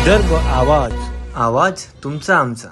विदर्भ आवाज. आवाज तुमचा आमचा.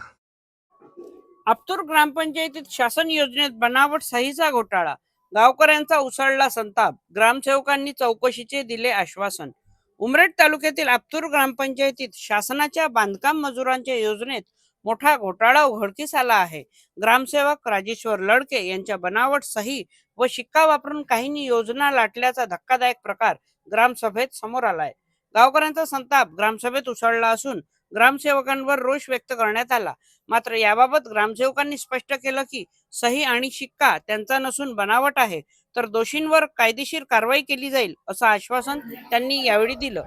आपतूर ग्रामपंचायतीत शासन योजनेत बनावट सहीचा घोटाळा. गावकऱ्यांचा उसळला संताप. ग्रामसेवकांनी चौकशीचे दिले आश्वासन. उमरेड तालुक्यातील आपतूर ग्रामपंचायतीत शासनाच्या बांधकाम मजुरांच्या योजनेत मोठा घोटाळा उघडकीस आला आहे. ग्रामसेवक राजेश्वर लडके यांच्या बनावट सही व शिक्का वापरून काहींनी योजना लाटल्याचा धक्कादायक प्रकार ग्रामसभेत समोर आलाय. गावकऱ्यांचा संताप ग्रामसभेत उसळला असून ग्रामसेवकांवर रोष व्यक्त करण्यात आला. मात्र याबाबत ग्रामसेवकांनी स्पष्ट केलं की सही आणि शिक्का त्यांचा नसून बनावट आहे. तर दोषींवर कायदेशीर कारवाई केली जाईल असं आश्वासन त्यांनी यावेळी दिलं.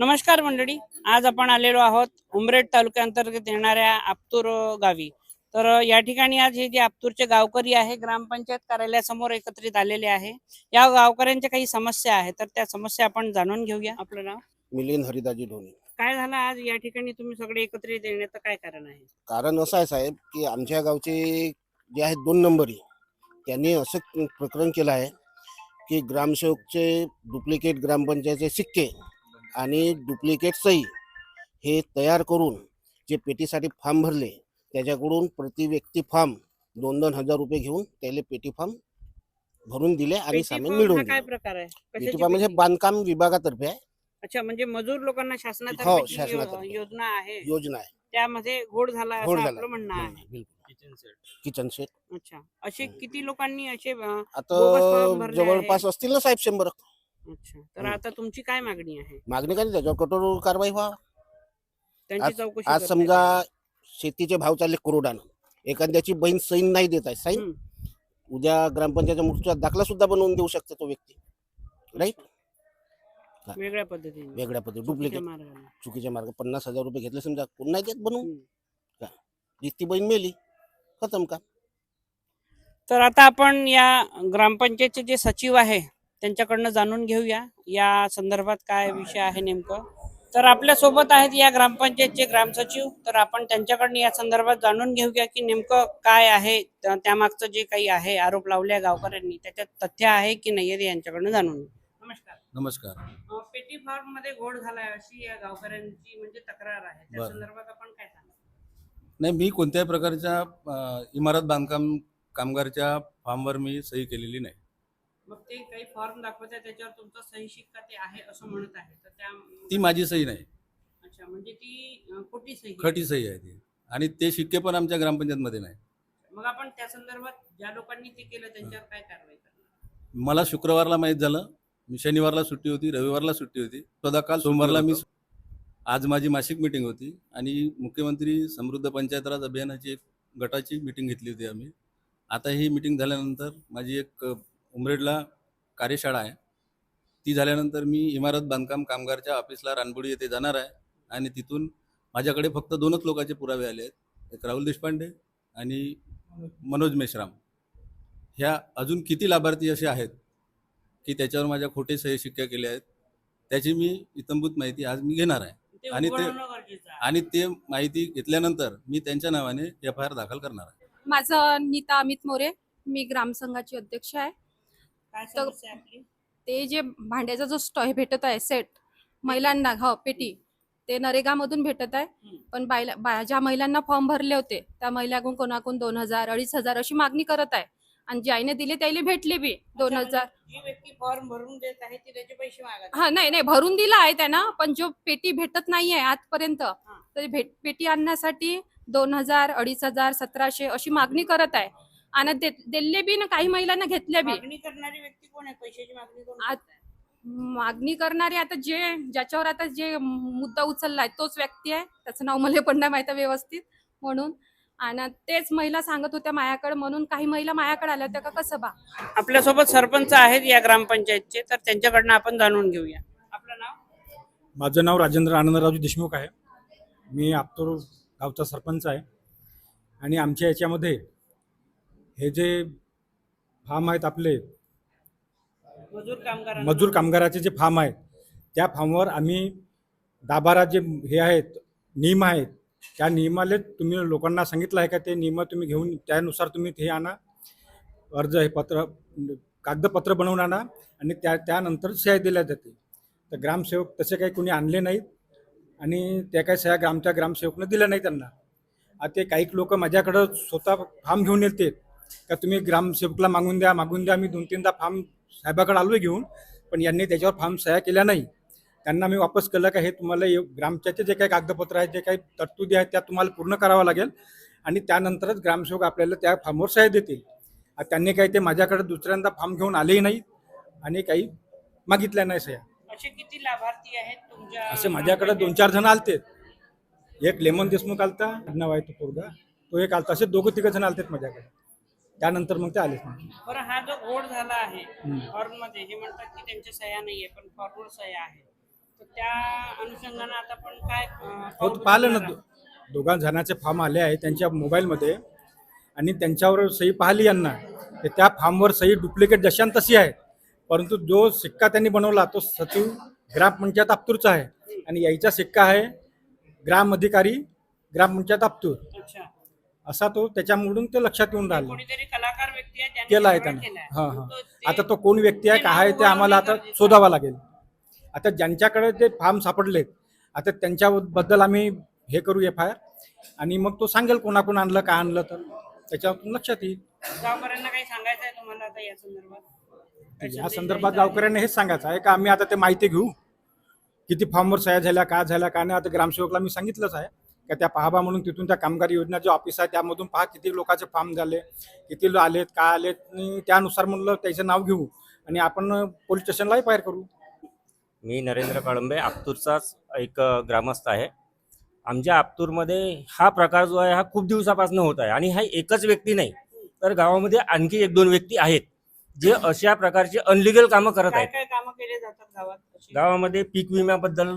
नमस्कार मंडळी. आज आपण आलेलो आहोत उमरेड तालुक्याअंतर्गत येणाऱ्या आपतूर गावी. तर या ठिकाणी आज हे जे आपतूरचे गावकरी आहे ग्रामपंचायत कार्यालयासमोर एकत्रित आलेले आहे. या गावकऱ्यांच्या काही समस्या आहेत तर त्या समस्या आपण जाणून घेऊया. आपलं नाव? मिलिंद हरिदाजी धोनी काय झालं आज? या ठिकाणी तुम्ही सगळे एकत्रित येण्याचं काय कारण आहे? कारण असं आहे साहेब की आमच्या गावचे जे आहेत दोन नंबरी त्यांनी असं प्रकरण केलं आहे की ग्रामसेवकचे डुप्लिकेट ग्रामपंचायतचे सिक्के आणि डुप्लिकेट सही हे तयार करून जे पेटीसाठी फॉर्म भरले त्याच्याकडून प्रति व्यक्ती फॉर्म दोन दोन हजार रुपये घेऊन त्याला पेटी फॉर्म भरून दिले आणि मिळवून हा काय दिले. प्रकार आहे? पेटी फॉर्म म्हणजे? बांधकाम विभागातर्फे आहे. अच्छा म्हणजे मजूर लोकांना हो, शासनातर्फे जी यो- शासनातर्फे. योजना आहे? योजना आहे. त्यामध्ये घोड झाला झाला. आपलं म्हणणं आहे. बिलकुल किचन सेट अच्छा असे हम्म. किती लोकांनी असे अं, बोगस आता जवळपास असतील ना साहेब शंभर. अच्छा तर हम्म. आता तुमची काय मागणी आहे? मागणी काय? त्याच्यावर कठोर कारवाई व्हावा. त्यांची आज- चौकशी आज करताय समजा? शेतीचे भाव चालले करोडानं एखाद्याची बहीण सैन नाही देत आहे. साईन. उद्या ग्रामपंचायतच्या मृत्यूचा दाखला सुद्धा बनवून देऊ शकतो तो व्यक्ती. राईट वेगळ्या पद्धतीने. वेगळ्या पद्धती चुकीच्या डुप्लिकेट मार्गाने. चुकीचे मार्ग पन्नास हजार रुपये घेतले समजा. कोण नाही देत बनवून? हम्म. ती बहीण मेली खतम का? तर आता आपण या ग्रामपंचायतचे जे सचिव आहे त्यांच्याकडनं जाणून घेऊया. या संदर्भात काय विषय आहे नेमकं? तर आपल्यासोबत आहेत या ग्रामपंचायतचे ग्रामसचिव तर आपण त्यांच्याकडनं या संदर्भात जाणून घेऊया की नेमकं काय आहे त्या- त्यामागचं जे काही आहे आरोप लावले गावकऱ्यांनी त्याच्यात तथ्य आहे की नाही हे यांच्याकडनं जाणून घेऊ. नमस्कार. पेटी फार्ममध्ये घोड झालाय अशी या गावकऱ्यांची म्हणजे तक्रार आहे. त्या. संदर्भात आपण काय सांगा नाही मी कोणत्याही प्रकारच्या इमारत बांधकाम कामगारच्या फॉर्मवर मी सही केलेली नाही. मग ते काही फॉर्म दाखवत आहे त्याच्यावर तुमचा सही शिक्का ते आहे असं म्हणत आहे. तर त्या ती माझी सही नाही. अच्छा म्हणजे ती खोटी सही आहे. खटी सही आहे ती. आणि ते शिक्के पण आमच्या ग्रामपंचायतमध्ये नाही. मग आपण त्या संदर्भात ज्या लोकांनी ते केलं त्यांच्यावर काय कारवाई करणार? मला शुक्रवारला माहीत झालं. मी शनिवारला सुट्टी होती रविवारला सुट्टी होती. स्वतः काल सोमवारला मी आज माझी मासिक मिटिंग होती आणि मुख्यमंत्री समृद्ध पंचायत राज अभियानाची एक गटाची मिटिंग घेतली होती आम्ही. आता ही मिटिंग झाल्यानंतर माझी एक अ, उमरेडला कार्यशाळा आहे. ती झाल्यानंतर मी इमारत बांधकाम कामगारच्या ऑफिसला रानबुडी येथे जाणार आहे आणि तिथून माझ्याकडे फक्त दोनच लोकांचे पुरावे आले आहेत. एक राहुल देशपांडे आणि मनोज मेश्राम. ह्या अजून किती लाभार्थी असे आहेत की त्याच्यावर माझ्या खोटे सही शिक्क्या केल्या आहेत त्याची मी इतंभूत माहिती आज मी घेणार आहे. आणि ते-. आणि ते माहिती घेतल्यानंतर मी त्यांच्या नावाने एफ आय आर दाखल करणार आहे. माझं नीता अमित मोरे. मी ग्रामसंघाची अध्यक्ष आहे. काय तर- समस्या आहे आपली? ते जे भांड्याचा जो स्टॉ हे भेटत आहे सेट महिलांना हो पेटी ते नरेगामधून भेटत आहे. हम्म. पण बायला बा ज्या महिलांना फॉर्म भरले होते त्या महिलाकडून कोणाकडून दोन हजार अडीच हजार अशी मागणी करत आहे. आणि ज्याने दिले त्याला भेटले बी दोन अच्छा, हजार. म्हणजे जी व्यक्ती फॉर्म भरून देत आहे ती त्याचे पैसे मागत हा नाही नाही भरून दिला आहे त्यांना पण जो पेटी भेटत नाहीये आजपर्यंत तर भेट पेटी आणण्यासाठी दोन हजार अडीच हजार सतराशे अशी मागणी करत आहे. आणि दे- दिले बी ना काही महिलांना घेतल्या बी. मागणी करणारी व्यक्ती कोण आहे? पैशाची मागणी कोण आत- करत? आहे? मागणी करणारे आता जे ज्याच्यावर आता जे मुद्दा उचललाय तोच व्यक्ती आहे. त्याचं नाव मला पण नाही माहिती आहे व्यवस्थित म्हणून. आणि तेच महिला सांगत होत्या मायाकडे म्हणून काही महिला मायाकडे आल्या होत्या का कसं बा? आपल्यासोबत सरपंच आहेत या ग्रामपंचायतचे तर त्यांच्याकडनं आपण जाणून घेऊया. आपलं नाव? माझं नाव राजेंद्र आनंदरावजी देशमुख आहे. मी आपतूर गावचा सरपंच आहे. आणि आमच्या याच्यामध्ये हे जे फार्म आहेत आपले मजूर कामगार मजूर कामगाराचे जे फार्म आहेत त्या फार्मवर आम्ही दहा बारा जे हे आहेत नियम आहेत त्या नियमाले तुम्ही लोकांना सांगितलं आहे का ते नियम तुम्ही घेऊन त्यानुसार तुम्ही हे आणा. अर्ज हे पत्र कागदपत्र बनवून आणा आणि त्या त्यानंतर सह्या दिल्या जाते तर ग्रामसेवक तसे काही कोणी आणले नाहीत आणि त्या काही सह्या ग्रामच्या ग्रामसेवकनं दिल्या नाही त्यांना. आता काही लोक माझ्याकडं स्वतः फार्म घेऊन येते का तुम्ही ग्रामसेवकला मागून द्या मागून द्या. मी दोन तीनदा फार्म साहेबाकडे आलो घेऊन पण यांनी त्याच्यावर फार्म सह्या केल्या नाही. त्यांना मी वापस केलं का हे तुम्हाला ग्रामच्याचे जे काही कागदपत्र आहेत जे काही तरतुदी आहेत त्या तुम्हाला पूर्ण करावं लागेल. आणि त्यानंतरच ग्रामसेवक आपल्याला त्या फॉर्मवर सह्या देतील. त्यांनी काही ते माझ्याकडे दुसऱ्यांदा फॉर्म घेऊन आलेही नाही आणि काही मागितल्या नाही सह्या. असे किती लाभार्थी आहेत तुमच्या असे माझ्याकडे दोन चार जण आलते. एक लेमन देशमुख आलता. नाव आहे तो पोरगा. तो एक आलता. असे दोघं तिघ जण आलतेत माझ्याकडे. त्यानंतर मग ते नाही बरं हा जो घोड झाला आहे. फॉर्ममध्ये हे म्हणतात की त्यांच्या सह्या नाहीये पण फॉर्मवर सह्या आहे. तर त्या अनुषंगाने आता पण काय हो पाहिलं ना दोघा जणांचे फॉर्म आले आहे त्यांच्या मोबाईलमध्ये. आणि त्यांच्यावर सही पाहिली यांना. तर त्या फॉर्मवर सही डुप्लिकेट जशान तशी आहे. परंतु जो सिक्का त्यांनी बनवला तो सचिव ग्रामपंचायत आप्तूरचा आहे. आणि यायचा सिक्का आहे ग्राम अधिकारी ग्रामपंचायत आप्तूर. असा तो त्याच्यामधून ते लक्षात येऊन राहिलं. केला आहे त्यानं. हां हां. आता तो कोण व्यक्ती आहे काय आहे ते आम्हाला आता. शोधावा लागेल. आता ज्यांच्याकडे ते फार्म सापडलेत आता त्यांच्याबद्दल आम्ही हे करू एफ आय आर आणि मग तो सांगेल कोणाकोण आणलं काय आणलं तर. त्याच्यातून लक्षात येईल. गावकऱ्यांना काही सांगायचं आहे तुम्हाला आता या संदर्भात? या संदर्भात गावकऱ्यांना हेच सांगायचं आहे का? आम्ही आता ते माहिती घेऊ. किती फॉर्मवर सह्या झाल्या काय झाल्या काय नाही आता ग्रामसेवकला मी सांगितलंच आहे. का त्या पाहाबा म्हणून तिथून त्या कामगार योजना जे ऑफिस आहे त्यामधून पहा किती लोकांचे फॉर्म झाले किती आलेत काय आलेत आणि त्यानुसार म्हणलं त्याचं नाव घेऊ आणि आपण पोलीस स्टेशनलाही फायर करू. मी नरेंद्र कळंबे आप्तूरचाच एक ग्रामस्थ आहे. आमच्या आप्तूरमध्ये हा प्रकार जो आहे हा खूप दिवसापासून होत आहे आणि हा एकच व्यक्ती नाही तर गावामध्ये आणखी एक दोन व्यक्ती आहेत जे अशा प्रकारचे अनलिगल कामं करत आहेत. काय कामं केले जातात गावात? अशी? गावामध्ये पीक विम्याबद्दल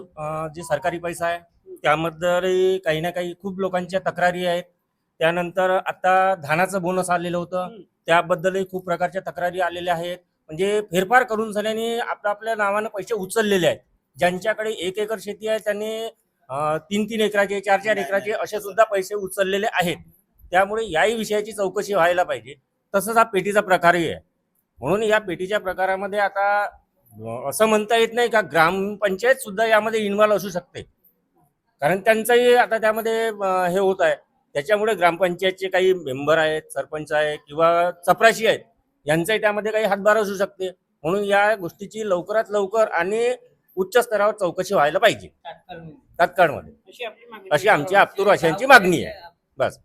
जे सरकारी पैसा आहे त्याबद्दल काही ना काही खूप लोकांच्या तक्रारी आहेत. त्यानंतर आता धानाचं बोनस आलेलं होतं. त्याबद्दलही खूप प्रकारच्या तक्रारी आलेल्या आहेत. म्हणजे फेरफार करून झाल्याने आपल्या आपल्या नावानं पैसे उचललेले आहेत. ज्यांच्याकडे एक एकर शेती आहे त्यांनी तीन तीन एकराचे चार चार एकराचे असे सुद्धा पैसे उचललेले आहेत. त्यामुळे याही विषयाची चौकशी व्हायला पाहिजे. तसंच हा पेटीचा प्रकारही आहे. म्हणून या पेटीच्या प्रकारामध्ये आता असं म्हणता येत नाही का ग्रामपंचायत सुद्धा यामध्ये इन्व्हॉल्व असू शकते. कारण त्यांचंही आता त्यामध्ये हे होत आहे. त्याच्यामुळे ग्रामपंचायतचे काही मेंबर आहेत सरपंच आहे किंवा चपराशी आहेत यांचाही त्यामध्ये काही हातभार असू शकते. म्हणून या गोष्टीची लवकरात लवकर आणि उच्च स्तरावर चौकशी व्हायला पाहिजे. तात्काळमध्ये. अशी आमची आप्तूर वाशांची मागणी आहे. बस.